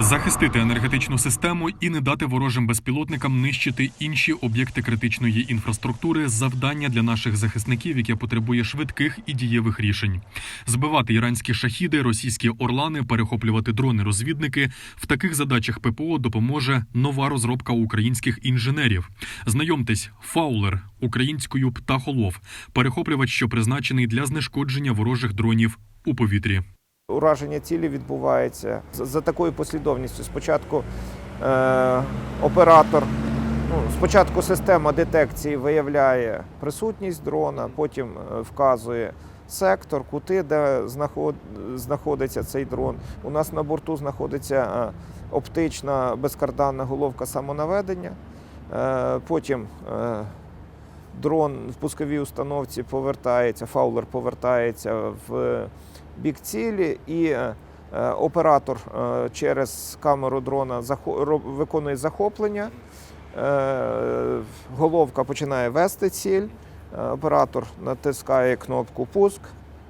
Захистити енергетичну систему і не дати ворожим безпілотникам нищити інші об'єкти критичної інфраструктури завдання для наших захисників, яке потребує швидких і дієвих рішень. Збивати іранські шахіди, російські орлани, перехоплювати дрони-розвідники в таких задачах ППО допоможе нова розробка українських інженерів. Знайомтесь, Фаулер українською птахолов, перехоплювач, що призначений для знешкодження ворожих дронів у повітрі. Ураження цілі відбувається за, такою послідовністю. Спочатку е, оператор, ну, спочатку система детекції виявляє присутність дрона, потім е, вказує сектор, кути, де знаход, знаходиться цей дрон. У нас на борту знаходиться е, оптична безкарданна головка самонаведення. Е, потім дрон в пусковій установці повертається, фаулер повертається в бік цілі, і е, оператор е, через камеру дрона виконує захоплення. Е, Головка починає вести ціль. Оператор натискає кнопку пуск.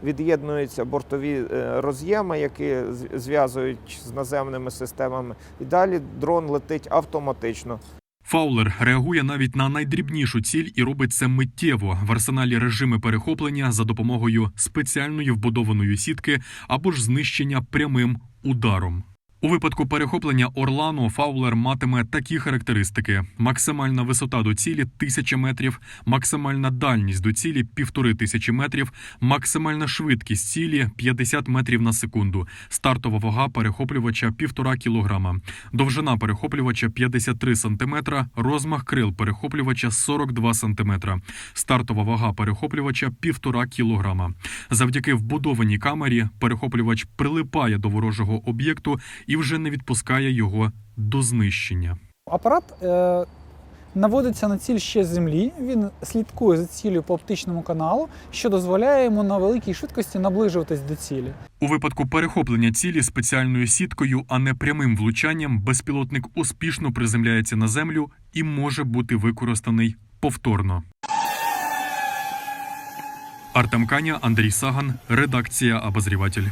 Від'єднуються бортові роз'єми, які зв'язують з наземними системами. І далі дрон летить автоматично. Фаулер реагує навіть на найдрібнішу ціль і робить це миттєво в арсеналі режими перехоплення за допомогою спеціальної вбудованої сітки або ж знищення прямим ударом. У випадку перехоплення Орлану Фаулер матиме такі характеристики: максимальна висота до цілі 1000 метрів, максимальна дальність до цілі 1500 метрів, максимальна швидкість цілі 50 метрів на секунду, стартова вага перехоплювача 1,5 кілограма, довжина перехоплювача 53 см, розмах крил перехоплювача 42 см, стартова вага перехоплювача 1,5 кілограма. Завдяки вбудованій камері перехоплювач прилипає до ворожого об'єкту і вже не відпускає його до знищення. Апарат е, наводиться на ціль ще з землі. Він слідкує за ціллю по оптичному каналу, що дозволяє йому на великій швидкості наближуватись до цілі. У випадку перехоплення цілі спеціальною сіткою, а не прямим влучанням, безпілотник успішно приземляється на землю і може бути використаний повторно. Артем Каня, Андрій Саган, редакція Обозріватель.